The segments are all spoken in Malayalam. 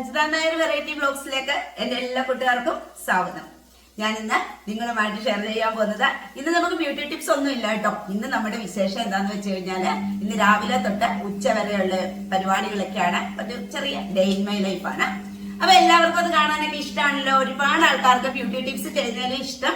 അച്യുതാ നായർ വെറൈറ്റി ബ്ലോഗ്സിലേക്ക് എന്റെ എല്ലാ കൂട്ടുകാർക്കും സ്വാഗതം. ഞാൻ ഇന്ന് നിങ്ങളുമായിട്ട് ഷെയർ ചെയ്യാൻ പോകുന്നത് ഇന്ന് നമുക്ക് ബ്യൂട്ടി ടിപ്സ് ഒന്നും ഇല്ല കേട്ടോ. ഇന്ന് നമ്മുടെ വിശേഷം എന്താന്ന് വെച്ച് കഴിഞ്ഞാൽ ഇന്ന് രാവിലെ തൊട്ട് ഉച്ച വരെയുള്ള പരിപാടികളൊക്കെയാണ്. ഒരു ചെറിയ ഡേ ഇൻ മൈ ലൈഫാണ് അപ്പൊ എല്ലാവർക്കും അത് കാണാനൊക്കെ ഇഷ്ടമാണല്ലോ ഒരുപാട് ആൾക്കാർക്ക് ബ്യൂട്ടി ടിപ്സ് ചെയ്യുന്നതിന് ഇഷ്ടം.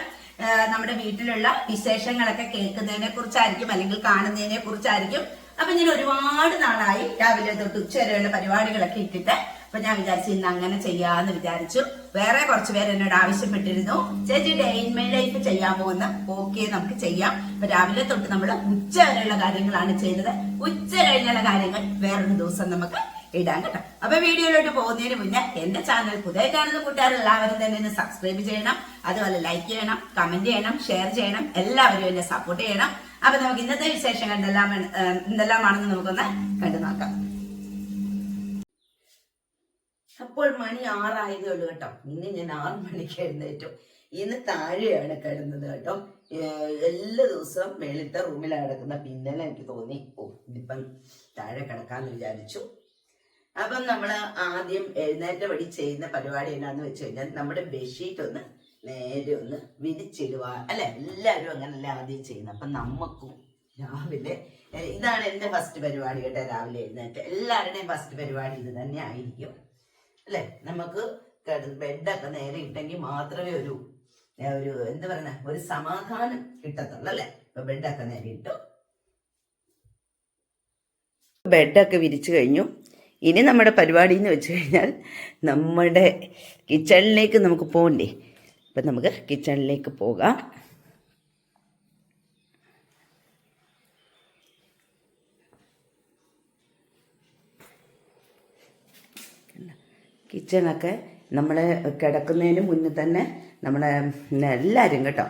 നമ്മുടെ വീട്ടിലുള്ള വിശേഷങ്ങളൊക്കെ കേൾക്കുന്നതിനെ കുറിച്ചായിരിക്കും അല്ലെങ്കിൽ കാണുന്നതിനെ കുറിച്ചായിരിക്കും. അപ്പൊ ഞാൻ ഒരുപാട് നാളായി രാവിലെ തൊട്ട് ഉച്ച വരെയുള്ള പരിപാടികളൊക്കെ ഇട്ടിട്ട് അപ്പൊ ഞാൻ വിചാരിച്ചു ഇന്ന് അങ്ങനെ ചെയ്യാന്ന് വിചാരിച്ചു. വേറെ കുറച്ച് പേര് എന്നോട് ആവശ്യപ്പെട്ടിരുന്നു. ചേച്ചി ഡേ ഇൻ മൈ ലൈഫ് ചെയ്യാൻ പോകുന്ന ഓക്കെ നമുക്ക് ചെയ്യാം. അപ്പൊ രാവിലെ തൊട്ട് നമ്മൾ ഉച്ച വരെയുള്ള കാര്യങ്ങളാണ് ചെയ്തത്. ഉച്ച കഴിഞ്ഞുള്ള കാര്യങ്ങൾ വേറൊരു ദിവസം നമുക്ക് ഇടാൻ കേട്ടോ. അപ്പൊ വീഡിയോയിലോട്ട് പോകുന്നതിന് മുന്നേ എന്റെ ചാനൽ പുതിയ കാണുന്ന കൂട്ടുകാർ എല്ലാവരും തന്നെ ഒന്ന് സബ്സ്ക്രൈബ് ചെയ്യണം. അതുപോലെ ലൈക്ക് ചെയ്യണം കമന്റ് ചെയ്യണം ഷെയർ ചെയ്യണം. എല്ലാവരും എന്നെ സപ്പോർട്ട് ചെയ്യണം. അപ്പൊ നമുക്ക് ഇന്നത്തെ വിശേഷങ്ങൾ എന്തെല്ലാം എന്തെല്ലാമാണെന്ന് നമുക്കൊന്ന് കണ്ടു നോക്കാം അപ്പോൾ മണി ആറായതേ ഉള്ളൂ കേട്ടോ. ഇന്ന് ഞാൻ ആറ് മണിക്ക് എഴുന്നേറ്റു. ഇന്ന് താഴെയാണ് കിടന്നത് കേട്ടോ. എല്ലാ ദിവസവും വെളുത്ത റൂമിലാണ് കിടക്കുന്ന പിന്നലെ എനിക്ക് തോന്നി ഓ ഇതിപ്പം താഴെ കിടക്കാന്ന് വിചാരിച്ചു. അപ്പം നമ്മൾ ആദ്യം എഴുന്നേറ്റ വഴി ചെയ്യുന്ന പരിപാടി എന്നാന്ന് വെച്ച് കഴിഞ്ഞാൽ നമ്മുടെ ബെഡ്ഷീറ്റ് ഒന്ന് നേരെ ഒന്ന് വിരിച്ചിടുക. അല്ലെ? എല്ലാവരും അങ്ങനല്ലേ ആദ്യം ചെയ്യുന്നത്. അപ്പം നമുക്കും രാവിലെ ഇതാണ് എന്റെ ഫസ്റ്റ് പരിപാടി കേട്ടോ രാവിലെ എഴുന്നേറ്റ്. എല്ലാവരുടെയും ഫസ്റ്റ് പരിപാടി ഇത് തന്നെ ആയിരിക്കും. അല്ലെ? നമുക്ക് ബെഡൊക്കെ നേരെ ഇട്ടെങ്കിൽ മാത്രമേ ഒരു ഒരു എന്താ പറയുന്ന ഒരു സമാധാനം കിട്ടത്തുള്ളൂ അല്ലെ? ഇപ്പൊ ബെഡൊക്കെ നേരെ ഇട്ടു. ബെഡൊക്കെ വിരിച്ചു കഴിഞ്ഞു. ഇനി നമ്മുടെ പരിപാടി എന്ന് വെച്ച് കഴിഞ്ഞാൽ നമ്മുടെ കിച്ചണിലേക്ക് നമുക്ക് പോകണ്ടേ അപ്പം നമുക്ക് കിച്ചണിലേക്ക് പോകാം. കിച്ചണൊക്കെ നമ്മൾ കിടക്കുന്നതിന് മുന്നേ തന്നെ നമ്മളെ എല്ലാവരും കേട്ടോ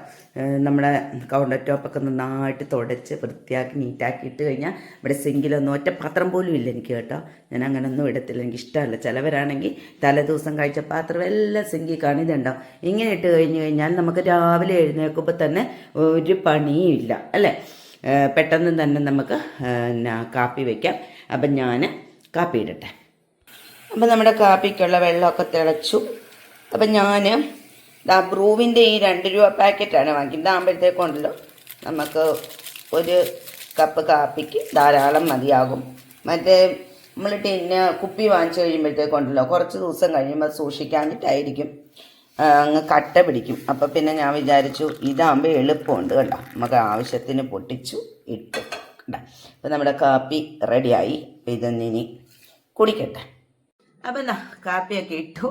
നമ്മളെ കൗണ്ടർ ടോപ്പൊക്കെ നന്നായിട്ട് തുടച്ച് വൃത്തിയാക്കി നീറ്റാക്കി ഇട്ട് കഴിഞ്ഞാൽ ഇവിടെ സിങ്കിലൊന്നും ഒറ്റ പാത്രം പോലും ഇല്ല എനിക്ക് കേട്ടോ. ഞാൻ അങ്ങനെ ഒന്നും ഇടത്തില്ല. എനിക്ക് ഇഷ്ടമല്ല. ചിലവരാണെങ്കിൽ തലേദിവസം കഴിച്ച പാത്രം എല്ലാം സിങ്കിൽ കാണിതുണ്ടാവും ഇങ്ങനെ ഇട്ട് കഴിഞ്ഞ് കഴിഞ്ഞാൽ നമുക്ക് രാവിലെ എഴുന്നേൽക്കുമ്പോൾ തന്നെ ഒരു പണിയും ഇല്ല. അല്ലേ? പെട്ടെന്ന് തന്നെ നമുക്ക് കാപ്പി വയ്ക്കാം അപ്പം ഞാൻ കാപ്പി ഇടട്ടെ. അപ്പം നമ്മുടെ കാപ്പിക്കുള്ള വെള്ളമൊക്കെ തിളച്ചു. അപ്പം ഞാൻ ദാ ബ്രൂവിന്റെ ഈ രണ്ട് രൂപ പാക്കറ്റാണ് വാങ്ങിക്കുന്നത് ഇതാകുമ്പോഴത്തേക്കുണ്ടല്ലോ നമുക്ക് ഒരു കപ്പ് കാപ്പിക്ക് ധാരാളം മതിയാകും. മറ്റേ നമ്മൾ ടിന്ന് കുപ്പി വാങ്ങിച്ചു കഴിയുമ്പോഴത്തേക്കുണ്ടല്ലോ കുറച്ച് ദിവസം കഴിയുമ്പോൾ സൂക്ഷിക്കാഞ്ഞിട്ടായിരിക്കും. ആ, അങ്ങ് കട്ട പിടിക്കും. അപ്പം പിന്നെ ഞാൻ വിചാരിച്ചു ഇതാകുമ്പോൾ എളുപ്പമുണ്ട് കേട്ടോ. നമുക്ക് ആവശ്യത്തിന് പൊട്ടിച്ചു ഇട്ടു. കണ്ട? അപ്പം നമ്മുടെ കാപ്പി റെഡിയായി. ഇതൊന്നിനി കുടിക്കട്ടെ. അപ്പം എന്നാ കാപ്പിയൊക്കെ ഇട്ടു.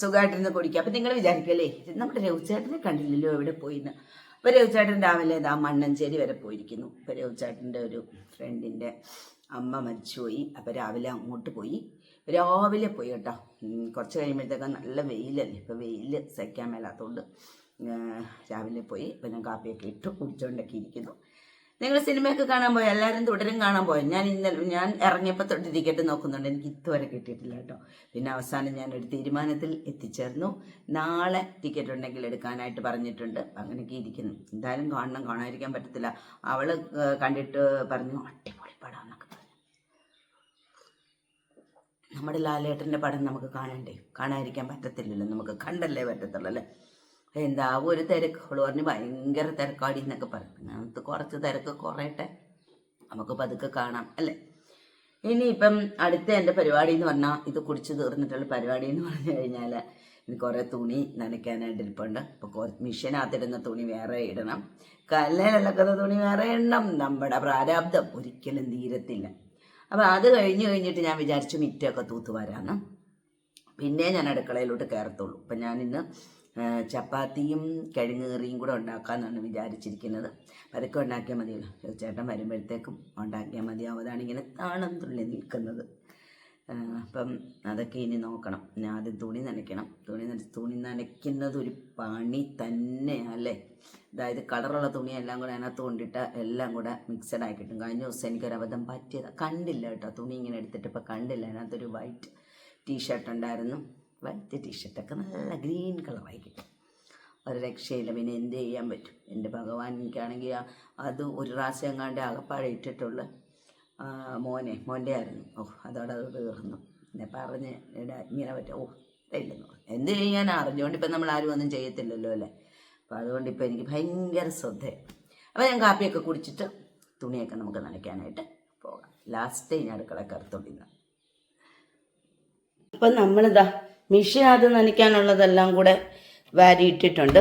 സുഖമായിട്ടിരുന്ന് കുടിക്കുക അപ്പം നിങ്ങൾ വിചാരിക്കല്ലേ നമ്മുടെ രഘുചേട്ടനെ കണ്ടില്ലല്ലോ എവിടെ പോയിന്ന്. അപ്പോൾ രഘുചേട്ടൻ രാവിലെ ഇതാ മണ്ണഞ്ചേരി വരെ പോയിരിക്കുന്നു. ഇപ്പൊ രഘുചേട്ടന്റെ ഒരു ഫ്രണ്ടിന്റെ അമ്മ മരിച്ചുപോയി. അപ്പോൾ രാവിലെ അങ്ങോട്ട് പോയി. രാവിലെ പോയി കേട്ടോ. കുറച്ച് കഴിയുമ്പോഴത്തേക്ക് നല്ല വെയിലല്ലേ. ഇപ്പോൾ വെയിൽ സഹിക്കാൻ മേലാത്തതുകൊണ്ട് രാവിലെ പോയി. പിന്നെ കാപ്പിയൊക്കെ ഇട്ടു കുടിച്ചുകൊണ്ടൊക്കെ ഇരിക്കുന്നു. നിങ്ങൾ സിനിമയൊക്കെ കാണാൻ പോയോ എല്ലാവരും തുടരും കാണാൻ പോയോ. ഞാൻ ഇന്നലെ ഞാൻ ഇറങ്ങിയപ്പോൾ തൊട്ട് ടിക്കറ്റ് നോക്കുന്നുണ്ട്. എനിക്ക് ഇതുവരെ കിട്ടിയിട്ടില്ല കേട്ടോ. പിന്നെ അവസാനം ഞാൻ ഒരു തീരുമാനത്തിൽ എത്തിച്ചേർന്നു. നാളെ ടിക്കറ്റ് ഉണ്ടെങ്കിൽ എടുക്കാനായിട്ട് പറഞ്ഞിട്ടുണ്ട്. അങ്ങനെയൊക്കെ ഇരിക്കുന്നു. എന്തായാലും കാണണം കാണാതിരിക്കാൻ പറ്റത്തില്ല. അവൾ കണ്ടിട്ട് പറഞ്ഞു അടിപൊളി പടം എന്നൊക്കെ പറഞ്ഞു. നമ്മുടെ ലാലേട്ടന്റെ പടം നമുക്ക് കാണണ്ടേ? കാണാതിരിക്കാൻ പറ്റത്തില്ലല്ലോ. നമുക്ക് കണ്ടല്ലേ പറ്റത്തുള്ളൂ അല്ലേ? എന്താ ഒരു തിരക്ക് അവൾ പറഞ്ഞ് ഭയങ്കര തിരക്കാടി എന്നൊക്കെ പറഞ്ഞു നമുക്ക് കുറച്ച് തിരക്ക് കുറയട്ടെ. നമുക്ക് പതുക്കെ കാണാം അല്ലേ? ഇനിയിപ്പം അടുത്ത എന്റെ പരിപാടി എന്ന് പറഞ്ഞാൽ ഇത് കുടിച്ച് തീർന്നിട്ടുള്ള പരിപാടി എന്ന് പറഞ്ഞു കഴിഞ്ഞാൽ എനിക്ക് കുറേ തുണി നനയ്ക്കാനായിട്ട് ഇരിപ്പുണ്ട്. ഇപ്പോൾ മിഷീനകത്തിടുന്ന തുണി വേറെ ഇടണം. കല്ലിലക്കുന്ന തുണി വേറെ ഇടണം. നമ്മുടെ പ്രാരാബ്ദം ഒരിക്കലും തീരത്തില്ല. അപ്പോൾ അത് കഴിഞ്ഞ് കഴിഞ്ഞിട്ട് ഞാൻ വിചാരിച്ചു മിറ്റൊക്കെ തൂത്ത് വരാമെന്ന് പിന്നെ ഞാൻ അടുക്കളയിലോട്ട് കയറത്തുള്ളൂ. അപ്പം ഞാൻ ആ, ചപ്പാത്തിയും കിഴങ്ങ് കറിയും കൂടെ ഉണ്ടാക്കാമെന്നാണ് വിചാരിച്ചിരിക്കുന്നത്. പതുക്കെ ഉണ്ടാക്കിയാൽ മതിയല്ലോ ചേട്ടൻ വരുമ്പോഴത്തേക്കും ഉണ്ടാക്കിയാൽ മതിയാവും അതാണ് ഇങ്ങനെ താളം തുള്ളി നിൽക്കുന്നത് അപ്പം അതൊക്കെ ഇനി നോക്കണം. ഞാൻ ആദ്യം തുണി നനയ്ക്കണം. തുണി നന തുണി നനയ്ക്കുന്നത് ഒരു പണി തന്നെ അല്ലേ അതായത് കളറുള്ള തുണിയെല്ലാം കൂടെ അതിനകത്ത് കൊണ്ടിട്ട് എല്ലാം കൂടെ മിക്സഡ് ആയി കിട്ടും. കഴിഞ്ഞ ദിവസം എനിക്കൊരു അബദ്ധം കണ്ടില്ല കേട്ടോ. തുണി ഇങ്ങനെ എടുത്തിട്ട് ഇപ്പോൾ കണ്ടില്ല. അതിനകത്തൊരു വൈറ്റ് ടീഷർട്ട് ഉണ്ടായിരുന്നു. വൈറ്റ് ടീഷർട്ടൊക്കെ നല്ല ഗ്രീൻ കളറായി ഒരു രക്ഷയില്ല പിന്നെ എന്ത് ചെയ്യാൻ പറ്റും? എന്റെ ഭഗവാൻ എനിക്കാണെങ്കിൽ അത് ഒരു പ്രാവശ്യം എങ്ങാണ്ട് അകപ്പാടെ ഇട്ടിട്ടുള്ള മോനെ മോന്റെ ആയിരുന്നു ഓ അതോടെ അത് തീർന്നു. എന്നെ പറഞ്ഞ് ഇങ്ങനെ പറ്റും. ഓ ഇല്ലെന്ന് എന്ത് ചെയ്യാൻ അറിഞ്ഞുകൊണ്ട് ഇപ്പം നമ്മൾ ആരും ഒന്നും ചെയ്യത്തില്ലല്ലോ അല്ലേ? അപ്പോൾ അതുകൊണ്ട് ഇപ്പം എനിക്ക് ഭയങ്കര ശ്രദ്ധയാണ് അപ്പോൾ ഞാൻ കാപ്പിയൊക്കെ കുടിച്ചിട്ട് തുണിയൊക്കെ നമുക്ക് നനയ്ക്കാനായിട്ട് പോകാം. ലാസ്റ്റ് ഞാൻ അടുക്കള കറുത്തുണ്ടിന്ന് അപ്പം നമ്മളിതാ മിഷീനകത്ത് നനയ്ക്കാനുള്ളതെല്ലാം കൂടെ വാരിയിട്ടിട്ടുണ്ട്.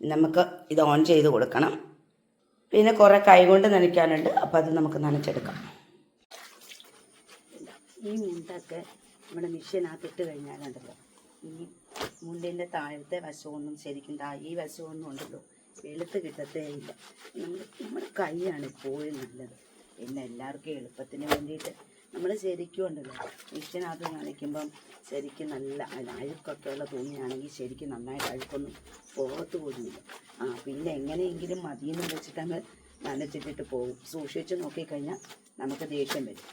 നമുക്ക് ഇത് ഓൺ ചെയ്ത് കൊടുക്കണം. പിന്നെ കുറേ കൈകൊണ്ട് നനയ്ക്കാനുണ്ട്. അപ്പം അത് നമുക്ക് നനച്ചെടുക്കാം. ഈ മുണ്ടൊക്കെ നമ്മുടെ മെഷീനകത്ത് ഇട്ട് കഴിഞ്ഞാലുണ്ടല്ലോ ഈ മുണ്ടിന്റെ താഴത്തെ വശമൊന്നും ശരിക്കും ഈ വശമൊന്നും ഉണ്ടല്ലോ. വെളുത്ത് കിട്ടത്തേ ഇല്ല. നമ്മൾ നമ്മുടെ കൈയാണ് എപ്പോഴും നല്ലത്. പിന്നെ എല്ലാവർക്കും എളുപ്പത്തിന് വേണ്ടിയിട്ട് നമ്മൾ ശരിക്കും ഉണ്ടല്ലോ മെഷീനകത്ത് നനയ്ക്കുമ്പം ശരിക്കും നല്ല അഴുക്കൊക്കെ ഉള്ള തുണിയാണെങ്കിൽ ശരിക്കും നന്നായിട്ട് അഴുക്കൊന്നും പോകത്ത് പോലുമില്ല. ആ പിന്നെ എങ്ങനെയെങ്കിലും മതിയെന്ന് വെച്ചിട്ട് അങ്ങ് നനച്ചിട്ടിട്ട് പോകും. സൂക്ഷിച്ച് നോക്കിക്കഴിഞ്ഞാൽ നമുക്ക് ദേഷ്യം വരും.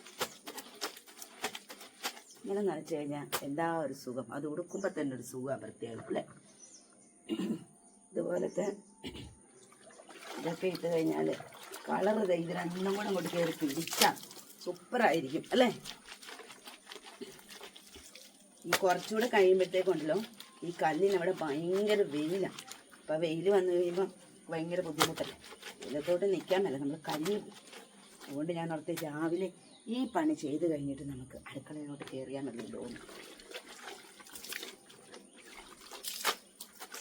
ഇങ്ങനെ നനച്ചു കഴിഞ്ഞാൽ എന്താ ഒരു സുഖം? അത് ഉടുക്കുമ്പോൾ തന്നെ ഒരു സുഖമാണ് പ്രത്യേകം അല്ലേ? ഇതുപോലത്തെ ഇതൊക്കെ ഇട്ട് കഴിഞ്ഞാൽ കളർ ഇത് രണ്ടും കൂടെ അങ്ങോട്ട് കയറി പിടിച്ചാൽ സൂപ്പറായിരിക്കും അല്ലേ? ഈ കുറച്ചുകൂടെ കഴിയുമ്പോഴത്തേക്കുണ്ടല്ലോ ഈ കല്ലിന് അവിടെ ഭയങ്കര വെയിലാണ് അപ്പോൾ വെയിൽ വന്നു കഴിയുമ്പോൾ ഭയങ്കര ബുദ്ധിമുട്ടല്ലേ? വെയിലത്തോട്ട് നിൽക്കാൻ മേല നമ്മൾ പോകും അതുകൊണ്ട് ഞാൻ ഓർത്ത് രാവിലെ ഈ പണി ചെയ്ത് കഴിഞ്ഞിട്ട് നമുക്ക് അടുക്കളയിലോട്ട് കയറിയാൽ മതിയല്ലോ.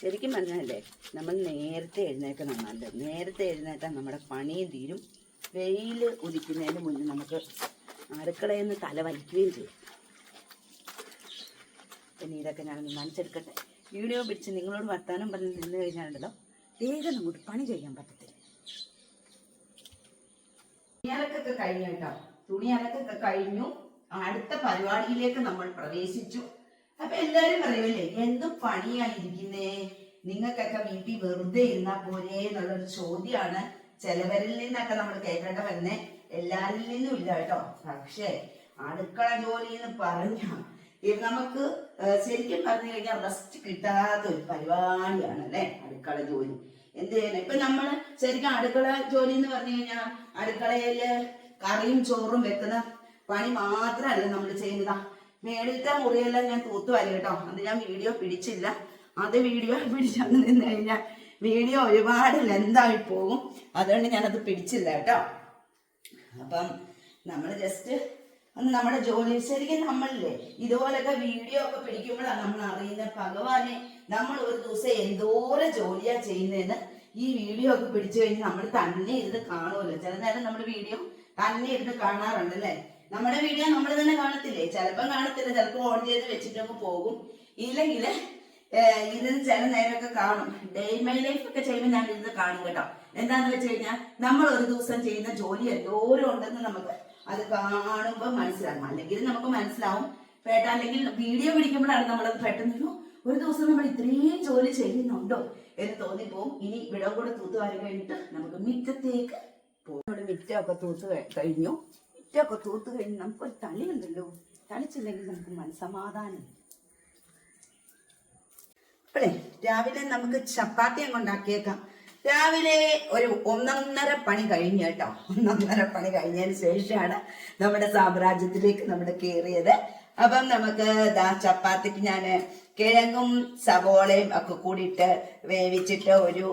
ശരിക്കും പറഞ്ഞാലേ നമ്മൾ നേരത്തെ എഴുന്നേൽക്കണം നല്ലത്. നേരത്തെ എഴുന്നേറ്റാൽ നമ്മുടെ പണിയും തീരും. വെയിൽ ഉദിക്കുന്നതിന് മുന്നേ നമുക്ക് അടുക്കളയിൽ നിന്ന് തല വലിക്കുകയും ചെയ്യും. പിന്നെ ഇതൊക്കെ ഞാനൊന്ന് നനച്ചെടുക്കട്ടെ. വീഡിയോ പിടിച്ച് നിങ്ങളോട് വർത്താനം പറഞ്ഞ് നിന്ന് കഴിഞ്ഞാലുണ്ടല്ലോ വേഗം നമുക്ക് പണി ചെയ്യാൻ പറ്റത്തില്ല. തുണിയലക്കൊക്കെ കഴിഞ്ഞു കേട്ടോ. തുണിയലക്കൊക്കെ കഴിഞ്ഞു. അടുത്ത പരിപാടിയിലേക്ക് നമ്മൾ പ്രവേശിച്ചു. അപ്പൊ എല്ലാരും പറയുമല്ലേ എന്ത് പണിയായിരിക്കുന്നേ നിങ്ങൾക്കൊക്കെ വീട്ടിൽ വെറുതെ ഇരുന്നാ പോലെ എന്നുള്ളൊരു ചോദ്യമാണ് ചിലവരിൽ നിന്നൊക്കെ നമ്മൾ കേൾക്കേണ്ട വരുന്നത് എല്ലാരിൽ നിന്നും ഇല്ല കേട്ടോ. പക്ഷേ അടുക്കള ജോലി എന്ന് പറഞ്ഞ നമുക്ക് ശരിക്കും പറഞ്ഞു കഴിഞ്ഞാൽ റെസ്റ്റ് കിട്ടാത്ത ഒരു പരിപാടിയാണ് അല്ലേ അടുക്കള ജോലി. എന്ത് ചെയ്യണം ഇപ്പൊ നമ്മൾ ശരിക്കും അടുക്കള ജോലി എന്ന് പറഞ്ഞു കഴിഞ്ഞാൽ അടുക്കളയിൽ കറിയും ചോറും വെക്കുന്ന പണി മാത്രമല്ല നമ്മൾ ചെയ്യുന്നതാ. മേളിലത്തെ മുറിയെല്ലാം ഞാൻ തൂത്തുവാരി കേട്ടോ. അത് ഞാൻ വീഡിയോ പിടിച്ചില്ല. അത് വീഡിയോ പിടിച്ചു നിന്ന് കഴിഞ്ഞാൽ വീഡിയോ ഒരുപാട് ലെന്തായി പോകും? അതുകൊണ്ട് ഞാനത് പിടിച്ചില്ല കേട്ടോ. അപ്പം നമ്മൾ ജസ്റ്റ് അന്ന് നമ്മുടെ ജോലി ശരിക്കും നമ്മളില്ലേ ഇതുപോലൊക്കെ വീഡിയോ ഒക്കെ പിടിക്കുമ്പോഴാണ് നമ്മൾ അറിയുന്നത് ഭഗവാനെ നമ്മൾ ഒരു ദിവസം എന്തോരം ജോലിയാ ചെയ്യുന്നതെന്ന് ഈ വീഡിയോ ഒക്കെ പിടിച്ചു കഴിഞ്ഞാൽ നമ്മൾ തന്നെ ഇരുന്ന് കാണുമല്ലോ ചില നേരം നമ്മുടെ വീഡിയോ തന്നെ ഇരുന്ന് കാണാറുണ്ട് അല്ലേ? നമ്മുടെ വീഡിയോ നമ്മൾ തന്നെ കാണത്തില്ലേ? ചിലപ്പം കാണത്തില്ല ചിലപ്പോൾ ഓൺ ചെയ്ത് വെച്ചിട്ടൊക്കെ പോകും. ഇല്ലെങ്കിൽ ഇരുന്ന് ചില നേരമൊക്കെ കാണും. ഡേ മൈ ലൈഫ് ഒക്കെ ചെയ്യുമ്പോൾ ഞാൻ ഇരുന്ന് കാണും കേട്ടോ. എന്താന്ന് വെച്ച് കഴിഞ്ഞാൽ നമ്മൾ ഒരു ദിവസം ചെയ്യുന്ന ജോലി എന്തോരം ഉണ്ടെന്ന് നമുക്ക് അത് കാണുമ്പോൾ മനസ്സിലാകും. അല്ലെങ്കിൽ നമുക്ക് മനസ്സിലാവും. പേട്ട അല്ലെങ്കിൽ വീഡിയോ പിടിക്കുമ്പോഴാണ് നമ്മളത് പെട്ടെന്ന് ഒരു ദിവസം നമ്മൾ ഇത്രയും ജോലി ചെയ്യുന്നുണ്ടോ എന്ന് തോന്നിപ്പോവും. ഇനി വിടവ് കൂടെ തൂത്തുവാരി കഴിഞ്ഞിട്ട് നമുക്ക് മിറ്റത്തേക്ക് പോകും. ഇവിടെ മിറ്റമൊക്കെ തൂത്ത് കഴി- കഴിഞ്ഞു. മിറ്റമൊക്കെ തൂത്ത് കഴിഞ്ഞ് നമുക്കൊരു തളിയുണ്ടല്ലോ തളിച്ചില്ലെങ്കിൽ നമുക്ക് മനസ്സമാധാനം അപ്പോഴേ രാവിലെ നമുക്ക് ചപ്പാത്തി അങ്ങ് ഉണ്ടാക്കിയേക്കാം. രാവിലെ ഒരു ഒന്നൊന്നര പണി കഴിഞ്ഞ കേട്ടോ. ഒന്നൊന്നര പണി കഴിഞ്ഞതിന് ശേഷമാണ് നമ്മുടെ സാമ്രാജ്യത്തിലേക്ക് നമ്മൾ കയറിയത്. അപ്പം നമുക്ക് ദാ ചപ്പാത്തിക്ക് ഞാൻ കിഴങ്ങും സവോളയും ഒക്കെ കൂടിയിട്ട് വേവിച്ചിട്ട് ഒരു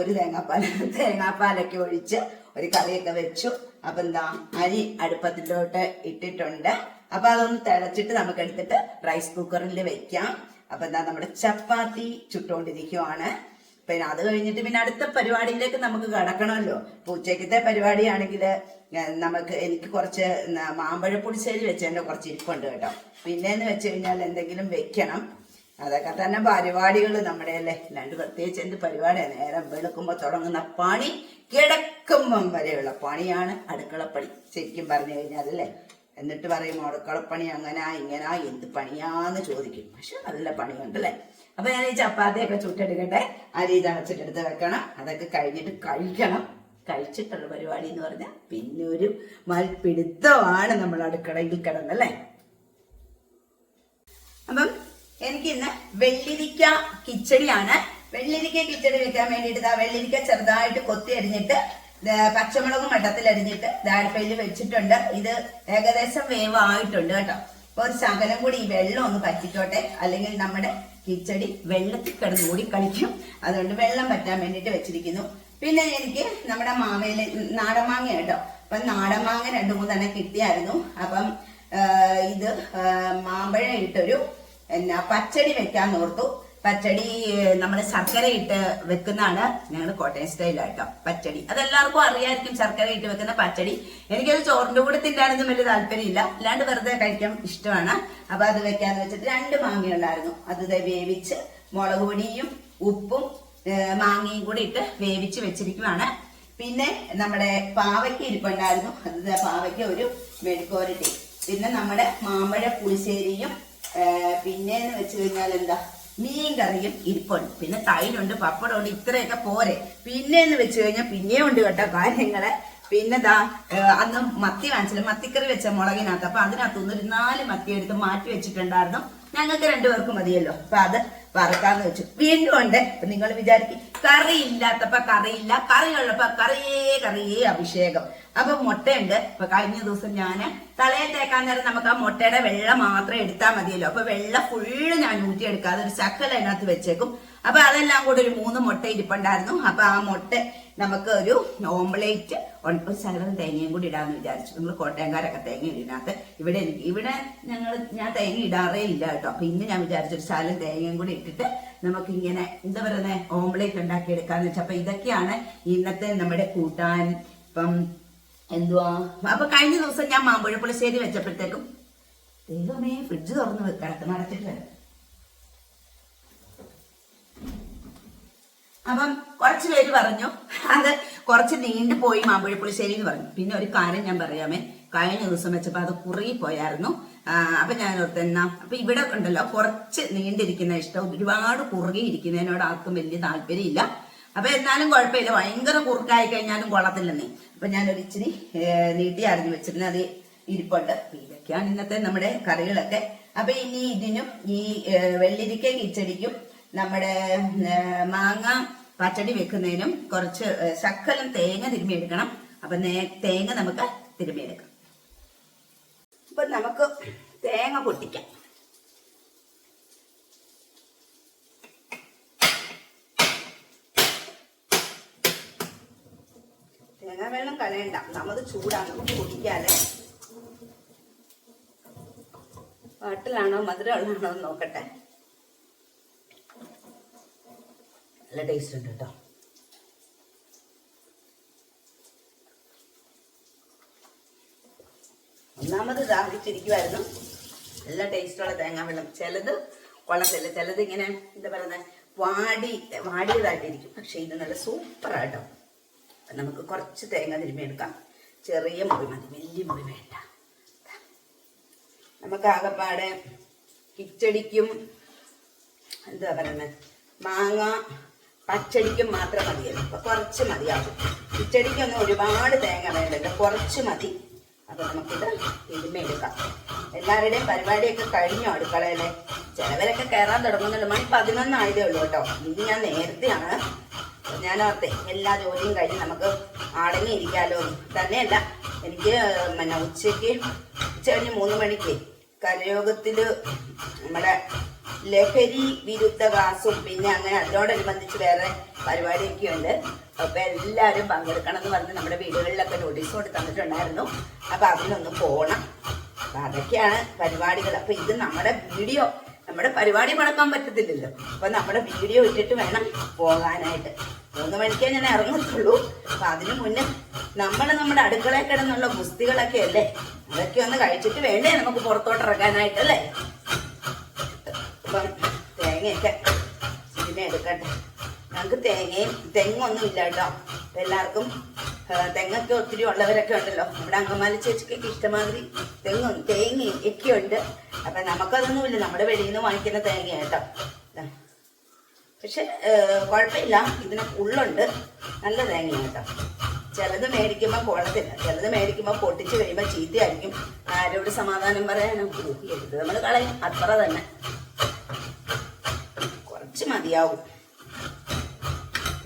ഒരു തേങ്ങാപ്പാൽ തേങ്ങാപ്പാലൊക്കെ ഒഴിച്ച് ഒരു കറിയൊക്കെ വെച്ചു. അപ്പം എന്താ അരി അടുപ്പത്തിലോട്ട് ഇട്ടിട്ടുണ്ട്. അപ്പൊ അതൊന്ന് തിളച്ചിട്ട് നമുക്ക് എടുത്തിട്ട് റൈസ് കുക്കറിൽ വെക്കാം. അപ്പൊ എന്താ നമ്മുടെ ചപ്പാത്തി ചുട്ടുകൊണ്ടിരിക്കുവാണ് പിന്നെ അത് കഴിഞ്ഞിട്ട് പിന്നെ അടുത്ത പരിപാടിയിലേക്ക് നമുക്ക് കടക്കണമല്ലോ. ഇപ്പൊ ഉച്ചക്കത്തെ പരിപാടിയാണെങ്കിൽ നമുക്ക് എനിക്ക് കുറച്ച് ന- മാമ്പഴ വെച്ചതിന്റെ കുറച്ച് ഇരിപ്പുണ്ട് കേട്ടോ. പിന്നെന്ന് വെച്ച് കഴിഞ്ഞാൽ എന്തെങ്കിലും വെക്കണം. അതൊക്കെ തന്നെ പരിപാടികൾ നമ്മുടെ അല്ലേ? രണ്ട് പ്രത്യേകിച്ച് എന്ത് പരിപാടിയാണ് നേരം വെളുക്കുമ്പോൾ തുടങ്ങുന്ന പണി കിടക്കുമ്പം വരെയുള്ള പണിയാണ് അടുക്കളപ്പണി. ശരിക്കും പറഞ്ഞു കഴിഞ്ഞാൽ അല്ലേ? എന്നിട്ട് പറയും അടുക്കളപ്പണി അങ്ങനാ ഇങ്ങനാ എന്ത് പണിയാന്ന് ചോദിക്കും. പക്ഷെ നല്ല പണിയുണ്ട് അല്ലേ? അപ്പൊ ഞാൻ ഈ ചപ്പാത്തിയൊക്കെ ചുട്ടെടുക്കട്ടെ? അരി അടച്ചിട്ടെടുത്ത് വെക്കണം. അതൊക്കെ കഴിഞ്ഞിട്ട് കഴിക്കണം. കഴിച്ചിട്ടുള്ള പരിപാടി എന്ന് പറഞ്ഞാൽ പിന്നെ ഒരു മൽപിടുത്തമാണ് നമ്മൾ അടുക്കളയിൽ കിടന്നല്ലേ അപ്പം എനിക്ക് ഇന്ന് വെള്ളിരിക്ക കിച്ചടിയാണ് വെള്ളിരിക്ക കിച്ചടി വെക്കാൻ വേണ്ടിയിട്ട് വെള്ളിരിക്ക ചെറുതായിട്ട് കൊത്തി അരിഞ്ഞിട്ട് പച്ചമുളകും വെട്ടത്തിലരിഞ്ഞിട്ട് ദാഴ്പയിൽ വെച്ചിട്ടുണ്ട്. ഇത് ഏകദേശം വേവ് ആയിട്ടുണ്ട് കേട്ടോ. അപ്പൊ ഒരു ശകലം കൂടി ഈ വെള്ളം ഒന്ന് പറ്റിക്കോട്ടെ. അല്ലെങ്കിൽ നമ്മുടെ കിച്ചടി വെള്ളത്തിൽ കിടന്ന് കൂടി കളിക്കും. അതുകൊണ്ട് വെള്ളം പറ്റാൻ വേണ്ടിയിട്ട് വെച്ചിരിക്കുന്നു. പിന്നെ എനിക്ക് നമ്മുടെ മാവേലി നാടൻ മാങ്ങ കേട്ടോ. അപ്പൊ നാടൻ മാങ്ങ രണ്ടു മൂന്നെണ്ണം കിട്ടിയായിരുന്നു. അപ്പം ഇത് മാമ്പഴം ഇട്ടൊരു എന്നാ പച്ചടി വെക്കാൻ ഓർത്തു. പച്ചടി നമ്മൾ ശർക്കര ഇട്ട് വെക്കുന്നതാണ് ഞങ്ങൾ കോട്ടയം സ്റ്റൈലായിട്ടോ പച്ചടി. അതെല്ലാവർക്കും അറിയായിരിക്കും ശർക്കര ഇട്ട് വെക്കുന്ന പച്ചടി. എനിക്കത് ചോറിന്റെ കൂടെ തിന്നാനൊന്നും വലിയ താല്പര്യമില്ല. അല്ലാണ്ട് വെറുതെ കഴിക്കാൻ ഇഷ്ടമാണ്. അപ്പൊ അത് വെക്കാന്ന് വെച്ചിട്ട് രണ്ട് മാങ്ങ ഉണ്ടായിരുന്നു. അത് വേവിച്ച് മുളക് പൊടിയും ഉപ്പും മാങ്ങയും കൂടി ഇട്ട് വേവിച്ച് വെച്ചിരിക്കുവാണ്. പിന്നെ നമ്മുടെ പാവയ്ക്ക് ഇരിപ്പുണ്ടായിരുന്നു. അത് പാവയ്ക്ക് ഒരു മെഴുക്കോരട്ടി പിന്നെ നമ്മുടെ മാമ്പഴ പുളിശ്ശേരിയും പിന്നെ പിന്നെന്ന് വെച്ച് കഴിഞ്ഞാൽ എന്താ? മീൻ കറിയും ഇരിപ്പുണ്ട്. പിന്നെ തൈരുണ്ട് പപ്പടമുണ്ട് ഇത്രയൊക്കെ പോരെ. പിന്നെ എന്ന് വെച്ച് കഴിഞ്ഞാൽ പിന്നെയും ഉണ്ട് കേട്ടോ കാര്യങ്ങളെ. പിന്നെ ദാ അന്ന് മത്തി വാങ്ങിച്ചില്ല. മത്തിക്കറി വെച്ച മുളകിനകത്ത്. അപ്പൊ അതിനകത്തുനിന്ന് ഒരു നാല് മത്തി എടുത്ത് മാറ്റി വെച്ചിട്ടുണ്ടായിരുന്നു. ഞങ്ങൾക്ക് രണ്ടുപേർക്കും മതിയല്ലോ. അപ്പൊ അത് വറക്കാന്ന് വെച്ചു. വീണ്ടും ഉണ്ട്. അപ്പൊ നിങ്ങൾ വിചാരിക്കും കറി ഇല്ലാത്തപ്പോ കറിയില്ല കറി ഉള്ളപ്പോ കറിയേ കറിയേ അഭിഷേകം. അപ്പൊ മുട്ടയുണ്ട്. ഇപ്പൊ കഴിഞ്ഞ ദിവസം ഞാൻ തലയിൽ തേക്കാൻ നേരം നമുക്ക് ആ മുട്ടയുടെ വെള്ള മാത്രം എടുത്താൽ മതിയല്ലോ. അപ്പൊ വെള്ള ഫുള്ള് ഞാൻ ഊറ്റിയെടുക്കാതെ ഒരു ശക്കല അതിനകത്ത് വെച്ചേക്കും. അപ്പൊ അതെല്ലാം കൂടെ ഒരു മൂന്ന് മുട്ട ഇരിപ്പുണ്ടായിരുന്നു. അപ്പൊ ആ മുട്ട നമുക്ക് ഒരു ഓംപ്ലേറ്റ് ഒരു ശകലം തേങ്ങയും കൂടി ഇടാന്ന് വിചാരിച്ചു. നമ്മൾ കോട്ടയംകാരൊക്കെ തേങ്ങ ഇടിനകത്ത് ഇവിടെ ഇവിടെ ഞങ്ങൾ ഞാൻ തേങ്ങ ഇടാറേ ഇല്ല കേട്ടോ. അപ്പൊ ഇന്ന് ഞാൻ വിചാരിച്ചു ഒരു ശകലം തേങ്ങയും കൂടി ഇട്ടിട്ട് നമുക്ക് ഇങ്ങനെ എന്താ പറയുന്നത് ഓംലേറ്റ് ഉണ്ടാക്കി എടുക്കാന്ന് വെച്ചാൽ അപ്പൊ ഇതൊക്കെയാണ് ഇന്നത്തെ നമ്മുടെ കൂട്ടാൻ. ഇപ്പം എന്തുവാ? അപ്പൊ കഴിഞ്ഞ ദിവസം ഞാൻ മാമ്പഴ പുളിശ്ശേരി വെച്ചപ്പോഴത്തേക്കും ദൈവമേ ഫ്രിഡ്ജ് തുറന്ന് കിടക്കുന്ന നടത്തിട്ട് വരാം. അപ്പം കുറച്ച് പേര് പറഞ്ഞു അത് കുറച്ച് നീണ്ടു പോയി മാമ്പഴ പുളിശ്ശേരി എന്ന് പറഞ്ഞു. പിന്നെ ഒരു കാര്യം ഞാൻ പറയാമേ കഴിഞ്ഞ ദിവസം വെച്ചപ്പോ അത് കുറുകി പോയായിരുന്നു അപ്പൊ ഞാൻ ഓർത്തെന്നാ അപ്പൊ ഇവിടെ ഉണ്ടല്ലോ കുറച്ച് നീണ്ടിരിക്കുന്ന ഇഷ്ടം ഒരുപാട് കുറുകി ഇരിക്കുന്നതിനോട് ആർക്കും വലിയ താല്പര്യമില്ല. അപ്പൊ എന്നാലും കുഴപ്പമില്ല ഭയങ്കര കുറുക്കായി കഴിഞ്ഞാലും കൊള്ളത്തില്ലെന്നേ. അപ്പൊ ഞാനൊരു ഇച്ചിരി നീട്ടി അറിഞ്ഞു വെച്ചിരുന്നത് അത് ഇരിപ്പുണ്ട്. ഇതൊക്കെയാണ് ഇന്നത്തെ നമ്മുടെ കറികളൊക്കെ. അപ്പൊ ഇനി ഇതിനും ഈ വെള്ളിരിക്ക കിച്ചടിക്കും നമ്മുടെ മാങ്ങ പച്ചടി വെക്കുന്നതിനും കുറച്ച് ശക്കലം തേങ്ങ തിരുമ്മിയെടുക്കണം അപ്പൊ തേങ്ങ നമുക്ക് തിരുമ്മിയെടുക്കാം അപ്പൊ നമുക്ക് തേങ്ങ പൊട്ടിക്കാം. തേങ്ങ വെള്ളം കളയണ്ട. നമുക്ക് ചൂടാണ് നമുക്ക് കുടിക്കാതെ പാട്ടിലാണോ മധുരമുള്ളതാണോ നോക്കട്ടെ. നല്ല ടേസ്റ്റ് ഉണ്ട് കേട്ടോ. ഒന്നാമത് ദാഹിച്ചിരിക്കുമായിരുന്നു നല്ല ടേസ്റ്റുള്ള തേങ്ങാ വെള്ളം. ചിലത് കൊള്ളത്തില്ല. ചിലത് ഇങ്ങനെ എന്താ പറയുന്നത് വാടി വാടിയതായിട്ടിരിക്കും. പക്ഷേ ഇത് നല്ല സൂപ്പറാട്ടോ അപ്പം നമുക്ക് കുറച്ച് തേങ്ങ തിരുമ്മിയെടുക്കാം ചെറിയ മുറി മതി. വലിയ മുറി വേണ്ട. നമുക്ക് ആകപ്പാടെ കിച്ചടിക്കും എന്താ പറയുന്നത് മാങ്ങ പച്ചടിക്കും മാത്രം മതിയല്ലോ. അപ്പം കുറച്ച് മതിയാകും കിച്ചടിക്കൊന്നും ഒരുപാട് തേങ്ങ വേണ്ടല്ലോ. കുറച്ച് മതി. അപ്പൊ നമുക്കിത് തിരുമ്മെടുക്കാം എല്ലാവരുടെയും പരിപാടിയൊക്കെ കഴിഞ്ഞു അടുക്കളയിലെ. ചിലവരൊക്കെ കയറാൻ തുടങ്ങുന്നുണ്ട്. മണി പതിനൊന്നായതേ ഉള്ളൂ കേട്ടോ. ഇത് ഞാൻ നേരത്തെയാണ്. ഞാൻ എല്ലാ ജോലിയും കഴിഞ്ഞ് നമുക്ക് അടങ്ങിയിരിക്കാമല്ലോ. തന്നെയല്ല എനിക്ക് പിന്നെ ഉച്ചയ്ക്ക് ഉച്ച കഴിഞ്ഞ് മൂന്ന് മണിക്ക് കരയോഗത്തിൽ നമ്മുടെ ലഹരി വിരുദ്ധ ക്ലാസും പിന്നെ അങ്ങനെ അതിനോടനുബന്ധിച്ച് വേറെ പരിപാടിയൊക്കെ ഉണ്ട് അപ്പൊ എല്ലാവരും പങ്കെടുക്കണം എന്ന് പറഞ്ഞ് നമ്മുടെ വീടുകളിലൊക്കെ നോട്ടീസ് കൊണ്ട് തന്നിട്ടുണ്ടായിരുന്നു. അപ്പൊ അതിനൊന്ന് പോകണം അപ്പൊ അതൊക്കെയാണ് പരിപാടികൾ. അപ്പൊ ഇത് നമ്മുടെ വീഡിയോ. നമ്മുടെ പരിപാടി മുടക്കാൻ പറ്റത്തില്ലല്ലോ. അപ്പൊ നമ്മുടെ വീഡിയോ ഇട്ടിട്ട് വേണം പോകാനായിട്ട്. മൂന്ന് മണിക്കേ ഞാൻ ഇറങ്ങത്തുള്ളൂ. അപ്പൊ അതിനു മുന്നേ നമ്മൾ നമ്മുടെ അടുക്കളയിൽ കിടന്നുള്ള ഗുസ്തികളൊക്കെ അല്ലേ? അതൊക്കെ ഒന്ന് കഴിച്ചിട്ട് വേണ്ടേ നമുക്ക് പുറത്തോട്ട് ഇറങ്ങാനായിട്ടല്ലേ അപ്പം തേങ്ങയൊക്കെ ഇതിനെ എടുക്കട്ടെ. ഞങ്ങൾക്ക് തേങ്ങയും തെങ്ങൊന്നും ഇല്ല കേട്ടോ. എല്ലാവർക്കും തെങ്ങൊക്കെ ഒത്തിരി ഉള്ളവരൊക്കെ ഉണ്ടല്ലോ. നമ്മുടെ അങ്കമാലി ചേച്ചിക്കൊക്കെ ഇഷ്ടമാതിരി തെങ്ങും തേങ്ങയും ഒക്കെ ഉണ്ട്. അപ്പൊ നമുക്കതൊന്നുമില്ല നമ്മുടെ വെളിയിൽ നിന്ന് വാങ്ങിക്കുന്ന തേങ്ങ കേട്ടോ. പക്ഷെ കുഴപ്പമില്ല. ഇതിന് ഉള്ളുണ്ട്. നല്ല തേങ്ങ കേട്ടോ. ചിലത് മേടിക്കുമ്പോൾ കൊള്ളത്തില്ല. ചിലത് മേടിക്കുമ്പോൾ പൊട്ടിച്ച് കഴിയുമ്പോൾ ചീത്തയായിരിക്കും. ആരോട് സമാധാനം പറയാനും? നമ്മൾ കളയും? അത്ര തന്നെ. കുറച്ച് മതിയാവും.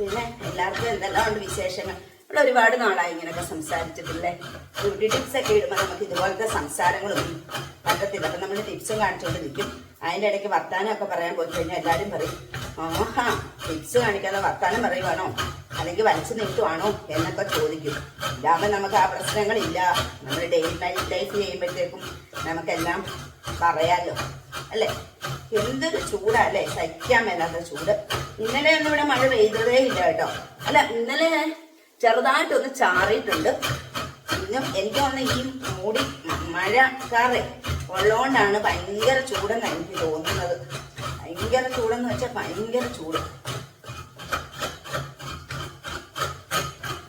പിന്നെ എല്ലാവർക്കും എന്തെല്ലാം ഉണ്ട് വിശേഷങ്ങൾ? ഇവിടെ ഒരുപാട് നാളായി ഇങ്ങനെയൊക്കെ സംസാരിച്ചിട്ടില്ലേ? ബ്യൂട്ടി ടിപ്സ് ഒക്കെ ഇടുമ്പോൾ നമുക്ക് ഇതുപോലത്തെ സംസാരങ്ങളൊന്നും പറ്റത്തില്ല. അപ്പം നമ്മൾ ടിപ്സും കാണിച്ചുകൊണ്ട് നിൽക്കും അതിന്റെ ഇടയ്ക്ക് വർത്താനമൊക്കെ പറയാൻ പോയി കഴിഞ്ഞാൽ എല്ലാവരും പറയും ആഹാ ടിപ്സ് കാണിക്കാതെ വർത്താനം പറയുവാണോ? അല്ലെങ്കിൽ വലിച്ചു നീട്ടുവാണോ? എന്നൊക്കെ ചോദിക്കും. ഇല്ലാതെ നമുക്ക് ആ പ്രശ്നങ്ങളില്ല. നമ്മൾ ഡെയിലി ലൈഫ് ചെയ്യുമ്പോഴത്തേക്കും നമുക്കെല്ലാം പറയാലോ. അല്ലേ? എന്തൊരു ചൂടാ അല്ലേ സഹിക്കാൻ മേലാത്ത ചൂട്. ഇന്നലെ ഒന്നും ഇവിടെ മഴ പെയ്തതേ ഇല്ല കേട്ടോ. അല്ല ഇന്നലെ ചെറുതായിട്ടൊന്ന് ചാറിയിട്ടുണ്ട്. ഇന്നും എനിക്ക് വന്ന ഈ മൂടി മഴക്കാറ് ഉള്ളതുകൊണ്ടാണ് ഭയങ്കര ചൂടെന്ന് എനിക്ക് തോന്നുന്നത്. ഭയങ്കര ചൂടെന്ന് വെച്ചാൽ ഭയങ്കര ചൂട്.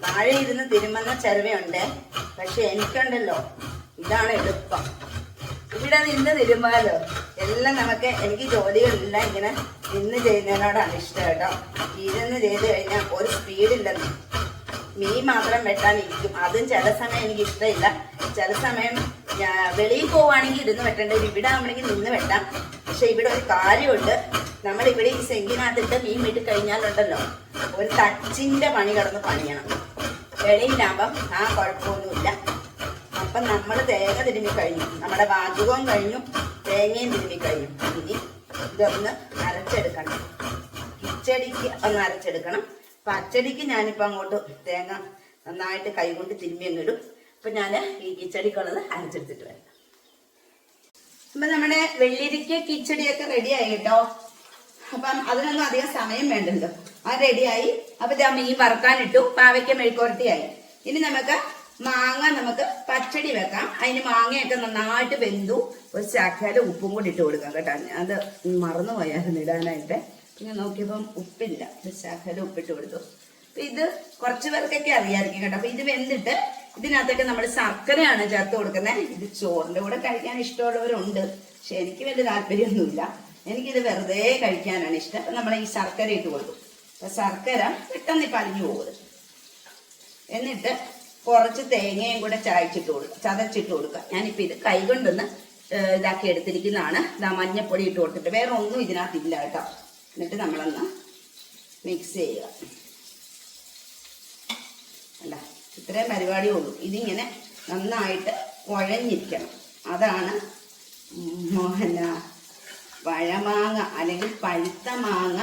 താഴെ ഇരുന്ന് തിരുമുന്ന ചെലവയുണ്ട് പക്ഷെ എനിക്കുണ്ടല്ലോ. ഇതാണ് എളുപ്പം. ഇവിടെ നിന്ന് തിരുമ്പാലോ? എല്ലാം നമുക്ക് എനിക്ക് ജോലികളെല്ലാം ഇങ്ങനെ നിന്ന് ചെയ്യുന്നതിനോടാണ് ഇഷ്ടം കേട്ടോ. ഇരുന്ന് ചെയ്ത് കഴിഞ്ഞാൽ ഒരു സ്പീഡില്ലെന്ന്. മീൻ മാത്രം വെട്ടാനിരിക്കും അതും ചില സമയം എനിക്ക് ഇഷ്ടമില്ല. ചില സമയം വെളിയിൽ പോവുകയാണെങ്കിൽ ഇരുന്ന് വെട്ടണ്ട? ഇവിടെ ആവണമെങ്കിൽ നിന്ന് വെട്ടാം. പക്ഷെ ഇവിടെ ഒരു കാര്യമുണ്ട്. നമ്മൾ ഇവിടെ ഈ സെങ്കിനകത്തിട്ട് മീൻ വിട്ട് കഴിഞ്ഞാലുണ്ടല്ലോ ഒരു തച്ചിന്റെ പണി കിടന്ന് പണിയണം. വെളിയിലാകുമ്പം ആ കുഴപ്പമൊന്നുമില്ല. അപ്പം നമ്മൾ തേങ്ങ തിരുമ്മി കഴിഞ്ഞു. നമ്മുടെ പാചകവും കഴിഞ്ഞു. തേങ്ങയും തിരുമ്മി കഴിഞ്ഞു. ഇനി ഇതൊന്ന് അരച്ചെടുക്കണം. കിച്ചടിക്ക് ഒന്ന് അരച്ചെടുക്കണം. പച്ചടിക്ക് ഞാനിപ്പോൾ അങ്ങോട്ട് തേങ്ങ നന്നായിട്ട് കൈകൊണ്ട് തിരുമ്മി അങ്ങിടും അപ്പം ഞാൻ ഈ കിച്ചടിക്കുള്ളത് അരച്ചെടുത്തിട്ട് വരാം. അപ്പം നമ്മുടെ വെള്ളിരിക്ക കിച്ചടിയൊക്കെ റെഡിയായി കേട്ടോ. അപ്പം അതിനൊന്നും അധികം സമയം വേണ്ടല്ലോ. അത് റെഡിയായി. അപ്പം ഈ വറുക്കാനിട്ടു. പാവയ്ക്ക മെഴുക്കുരട്ടിയായി ഇനി നമുക്ക് മാങ്ങ നമുക്ക് പച്ചടി വെക്കാം. അതിന് മാങ്ങയൊക്കെ നന്നായിട്ട് വെന്തു. ഒരു ശകലം ഉപ്പും കൂടി ഇട്ട് കൊടുക്കാം കേട്ടോ. അത് മറന്നു പോയായിരുന്നു ഇടാനായിട്ട്. പിന്നെ നോക്കിയപ്പം ഉപ്പില്ല. ഒരു ശകലം ഉപ്പിട്ട് കൊടുത്തു. അപ്പൊ ഇത് കുറച്ച് പേർക്കൊക്കെ അറിയാമായിരിക്കും കേട്ടോ. അപ്പൊ ഇത് വെന്തിട്ട് ഇതിനകത്തൊക്കെ നമ്മൾ ശർക്കരയാണ് ചേർത്ത് കൊടുക്കുന്നത്. ഇത് ചോറിന്റെ കൂടെ കഴിക്കാൻ ഇഷ്ടമുള്ളവരുണ്ട്. പക്ഷെ എനിക്ക് വലിയ താല്പര്യമൊന്നുമില്ല. എനിക്കിത് വെറുതെ കഴിക്കാനാണ് ഇഷ്ടം. അപ്പൊ നമ്മൾ ഈ ശർക്കര ഇട്ട് കൊടുക്കും. അപ്പൊ ശർക്കര പെട്ടെന്ന് ഇപ്പം അലിഞ്ഞു പോകുന്നത് എന്നിട്ട് കുറച്ച് തേങ്ങയും കൂടെ ചായച്ചിട്ട് കൊടുക്കുക ചതച്ചിട്ട് കൊടുക്കുക ഞാനിപ്പോൾ ഇത് കൈകൊണ്ടൊന്ന് ഇതാക്കി എടുത്തിരിക്കുന്നതാണ്. ഇതാ മഞ്ഞപ്പൊടി ഇട്ട് കൊടുത്തിട്ട്. വേറെ ഒന്നും ഇതിനകത്തില്ല കേട്ടോ. എന്നിട്ട് നമ്മളൊന്ന് മിക്സ് ചെയ്യുക. അല്ല ഇത്രയും പരിപാടിയേ ഉള്ളൂ. ഇതിങ്ങനെ നന്നായിട്ട് കുഴഞ്ഞിരിക്കണം. അതാണ് മോഹന പഴമാങ്ങ അല്ലെങ്കിൽ പഴുത്ത മാങ്ങ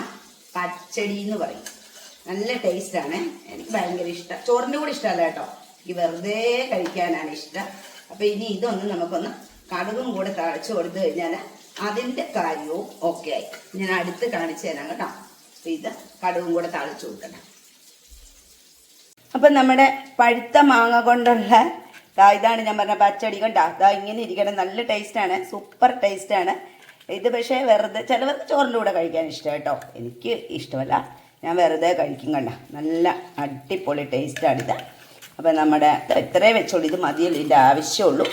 പച്ചടി എന്ന് പറയും. നല്ല ടേസ്റ്റാണ് എനിക്ക് ഭയങ്കര ഇഷ്ടം. ചോറിന്റെ കൂടെ ഇഷ്ടമല്ല കേട്ടോ. എനിക്ക് വെറുതെ കഴിക്കാനാണ് ഇഷ്ടം. അപ്പം ഇനി ഇതൊന്ന് നമുക്കൊന്ന് കടുകും കൂടെ തഴച്ച് കൊടുത്തു കഴിഞ്ഞാൽ അതിന്റെ കാര്യവും ഓക്കെ ആയി. ഞാൻ അടുത്ത് കാണിച്ചു തരാം കേട്ടോ. ഇത് കടുകും കൂടെ തളിച്ചു കൊടുക്കണം അപ്പം നമ്മുടെ പഴുത്ത മാങ്ങ കൊണ്ടുള്ള ഇതാണ് ഞാൻ പറഞ്ഞ പച്ചടി കണ്ടോ. അതാ ഇങ്ങനെ ഇരിക്കണം നല്ല ടേസ്റ്റ് ആണ്. സൂപ്പർ ടേസ്റ്റ് ആണ്. ഇത് പക്ഷേ വെറുതെ ചിലവർക്ക് ചോറിന്റെ കൂടെ കഴിക്കാൻ ഇഷ്ടം കേട്ടോ. എനിക്ക് ഇഷ്ടമല്ല. ഞാൻ വെറുതെ കഴിക്കും കണ്ട. നല്ല അടിപൊളി ടേസ്റ്റാണിത് അപ്പം നമ്മുടെ ഇത്രേ വെച്ചോളൂ. ഇത് മതിയല്ലോ ഇതിന്റെ ആവശ്യമുള്ളൂ.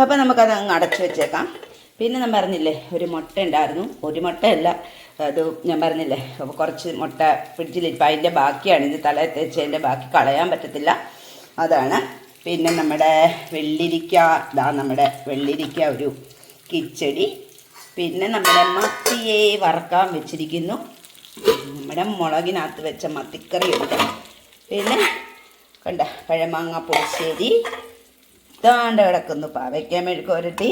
അപ്പം നമുക്കത് അങ്ങ് അടച്ചു വെച്ചേക്കാം. പിന്നെ ഞാൻ പറഞ്ഞില്ലേ ഒരു മുട്ട ഉണ്ടായിരുന്നു. ഒരു മുട്ടയല്ല അത് ഞാൻ പറഞ്ഞില്ലേ അപ്പോൾ കുറച്ച് മുട്ട ഫ്രിഡ്ജിൽ ഇപ്പം അതിന്റെ ബാക്കിയാണ് ഇത് തല തേച്ചതിന്റെ ബാക്കി കളയാൻ പറ്റത്തില്ല. അതാണ്. പിന്നെ നമ്മുടെ വെള്ളിരിക്ക ഇതാ നമ്മുടെ വെള്ളിരിക്ക ഒരു കിച്ചടി. പിന്നെ നമ്മുടെ മത്തിയെ വറക്കാൻ വെച്ചിരിക്കുന്നു. നമ്മുടെ മുളകിനകത്ത് വെച്ച മത്തിക്കറിയുണ്ട്. പിന്നെ കണ്ട പഴമാങ്ങ പുളിശ്ശേരി താണ്ട കിടക്കുന്നു പാവയ്ക്ക മെഴുക്കുരട്ടി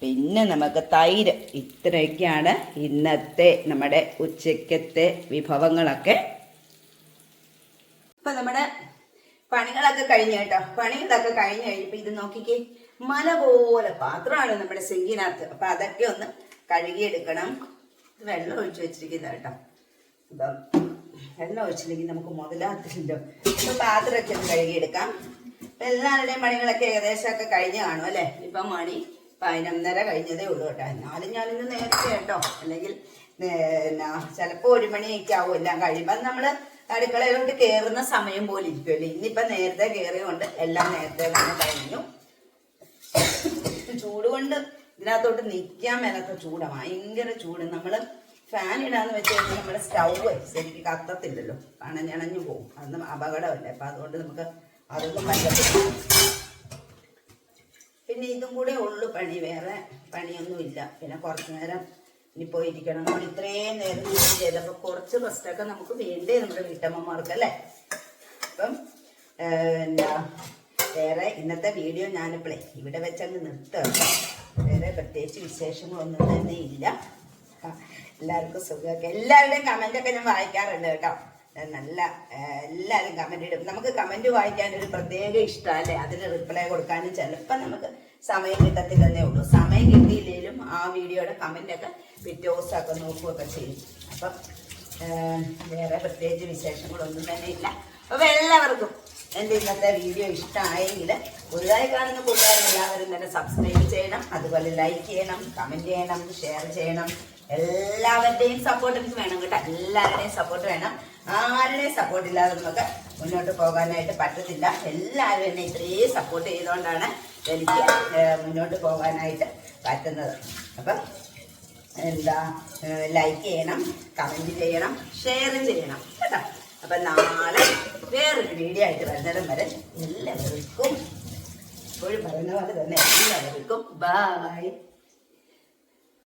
പിന്നെ നമുക്ക് തൈര്. ഇത്രയൊക്കെയാണ് ഇന്നത്തെ നമ്മുടെ ഉച്ചക്കത്തെ വിഭവങ്ങളൊക്കെ. ഇപ്പൊ നമ്മുടെ പണികളൊക്കെ കഴിഞ്ഞ കേട്ടോ. പണികളൊക്കെ കഴിഞ്ഞ് കഴിഞ്ഞപ്പോ ഇത് നോക്കിക്കേ. മല പോലെ പാത്രമാണ് നമ്മുടെ സിങ്കിനകത്ത്. അപ്പൊ അതൊക്കെ ഒന്ന് കഴുകിയെടുക്കണം. വെള്ളം ഒഴിച്ചു വെച്ചിരിക്കുന്ന കേട്ടോ. അപ്പം വെള്ളം ഒഴിച്ചില്ലെങ്കിൽ നമുക്ക് മുതലാത്തില്ലോ. ഇപ്പൊ പാത്രമൊക്കെ ഒന്ന് കഴുകിയെടുക്കാം. അപ്പൊ എല്ലാവരുടെയും പണികളൊക്കെ ഏകദേശം ഒക്കെ കഴിഞ്ഞ് കാണും അല്ലേ? ഇപ്പം മണി പതിനൊന്നര കഴിഞ്ഞതേ ഉള്ളൂ കേട്ടോ. എന്നാലും ഞാനിന്ന് നേരത്തെ കേട്ടോ. അല്ലെങ്കിൽ എന്നാ ചിലപ്പോൾ ഒരു മണിയൊക്കെ ആവും എല്ലാം കഴിയുമ്പോൾ നമ്മൾ അടുക്കളയിലോട്ട് കയറുന്ന സമയം പോലെ ഇരിക്കുമല്ലോ ഇന്നിപ്പം നേരത്തെ കയറിയോണ്ട് എല്ലാം നേരത്തെ തന്നെ കഴിഞ്ഞു. ചൂട് കൊണ്ട് ഇതിനകത്തോട്ട് നിൽക്കാൻ മേലത്തെ ചൂടാണ് ഭയങ്കര ചൂട്. നമ്മൾ ഫാൻ ഇടാന്ന് വെച്ച് കഴിഞ്ഞാൽ നമ്മുടെ സ്റ്റൗവ് ശരിക്കും കത്തത്തില്ലല്ലോ. അണഞ്ഞണഞ്ഞു പോകും അതൊന്നും അപകടമല്ലേ. അപ്പം അതുകൊണ്ട് നമുക്ക് അതൊന്നും പറ്റത്തില്ല. പിന്നെ ഇതും കൂടെ ഉള്ളു പണി. വേറെ പണിയൊന്നുമില്ല. പിന്നെ കുറച്ച് നേരം ഇനി പോയിരിക്കണം. നമ്മൾ ഇത്രയും നേരം ജോലി ചെയ്തപ്പോൾ കുറച്ച് റെസ്റ്റൊക്കെ നമുക്ക് വേണ്ടേ നമ്മുടെ വീട്ടമ്മമാർക്ക് അല്ലേ? അപ്പം എന്താ വേറെ ഇന്നത്തെ വീഡിയോ ഞാനിപ്പോഴേ ഇവിടെ വെച്ചങ്ങ് നിർത്തുക. വേറെ പ്രത്യേകിച്ച് വിശേഷങ്ങളൊന്നും തന്നെ ഇല്ല. എല്ലാവർക്കും സുഖമൊക്കെ. എല്ലാവരുടെയും കമന്റ് ഒക്കെ ഞാൻ വായിക്കാറുണ്ട് കേട്ടോ. നല്ല എല്ലാവരും കമന്റ് ഇടും. നമുക്ക് കമന്റ് വായിക്കാൻ ഒരു പ്രത്യേക ഇഷ്ടമല്ലേ അതിന് റിപ്ലൈ കൊടുക്കാനും ചിലപ്പോൾ നമുക്ക് സമയം കിട്ടത്തില്ലെന്നേ ഉള്ളൂ. സമയം കിട്ടിയില്ലെങ്കിലും ആ വീഡിയോയുടെ കമന്റ് ഒക്കെ പിറ്റേ ദിവസമൊക്കെ നോക്കുകയൊക്കെ ചെയ്യും. അപ്പം വേറെ പ്രത്യേകിച്ച് വിശേഷങ്ങളൊന്നും തന്നെ ഇല്ല. അപ്പോൾ എല്ലാവർക്കും എന്റെ ഇന്നത്തെ വീഡിയോ ഇഷ്ടമായെങ്കിൽ പുതുതായി കാണുന്ന കൂട്ടുകാരെല്ലാവരും തന്നെ സബ്സ്ക്രൈബ് ചെയ്യണം. അതുപോലെ ലൈക്ക് ചെയ്യണം കമന്റ് ചെയ്യണം ഷെയർ ചെയ്യണം. എല്ലാവരുടെയും സപ്പോർട്ട് എനിക്ക് വേണം കേട്ടോ. എല്ലാവരുടെയും സപ്പോർട്ട് വേണം. ആരുടെയും സപ്പോർട്ട് ഇല്ലാതെ നമുക്ക് മുന്നോട്ട് പോകാനായിട്ട് പറ്റത്തില്ല. എല്ലാവരും എന്നെ ഇത്രയും സപ്പോർട്ട് ചെയ്തുകൊണ്ടാണ് എനിക്ക് മുന്നോട്ട് പോകാനായിട്ട് പറ്റുന്നത്. അപ്പം എന്താ ലൈക്ക് ചെയ്യണം കമന്റ് ചെയ്യണം ഷെയർ ചെയ്യണം കേട്ടോ. അപ്പൊ നാളെ വേറൊരു വീഡിയോ ആയിട്ട് വരുന്നിടം വരെ എല്ലാവർക്കും ഇപ്പോഴും പറയുന്ന പോലെ തന്നെ എല്ലാവർക്കും. ബായ്